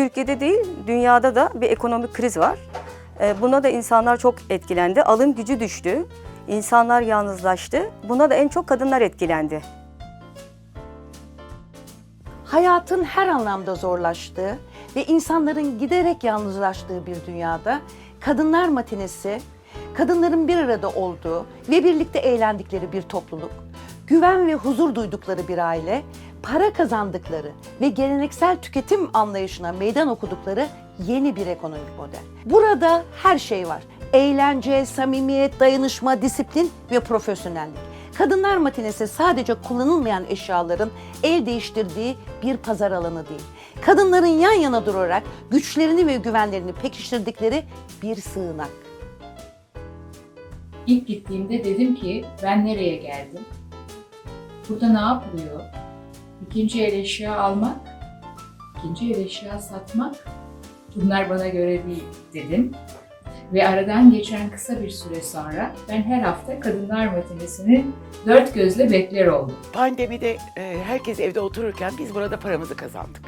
Türkiye'de değil, dünyada da bir ekonomik kriz var. Ee, Buna da insanlar çok etkilendi. Alım gücü düştü. İnsanlar yalnızlaştı. Buna da en çok kadınlar etkilendi. hayatın her anlamda zorlaştığı ve insanların giderek yalnızlaştığı bir dünyada kadınlar matinesi, kadınların bir arada olduğu ve birlikte eğlendikleri bir topluluk, güven ve huzur duydukları bir aile, para kazandıkları ve geleneksel tüketim anlayışına meydan okudukları yeni bir ekonomik model. Burada her şey var. Eğlence, samimiyet, dayanışma, disiplin ve profesyonellik. Kadınlar matinesi sadece kullanılmayan eşyaların el değiştirdiği bir pazar alanı değil. Kadınların yan yana durarak güçlerini ve güvenlerini pekiştirdikleri bir sığınak. İlk gittiğimde dedim ki ben nereye geldim? Burada ne yapılıyor? İkinci el eşya almak, ikinci el eşya satmak bunlar bana göre değil dedim. Ve aradan geçen kısa bir süre sonra ben her hafta kadınlar matinesini dört gözle bekler oldum. Pandemide e, herkes evde otururken biz burada paramızı kazandık.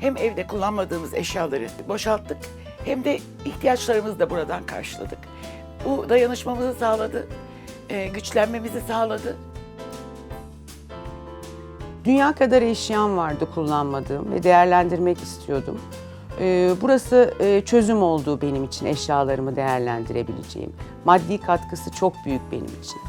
Hem evde kullanmadığımız eşyaları boşalttık hem de ihtiyaçlarımızı da buradan karşıladık. Bu dayanışmamızı sağladı, e, güçlenmemizi sağladı. Dünya kadar eşyam vardı kullanmadığım ve değerlendirmek istiyordum. Ee, Burası e, çözüm oldu benim için eşyalarımı değerlendirebileceğim. Maddi katkısı çok büyük benim için.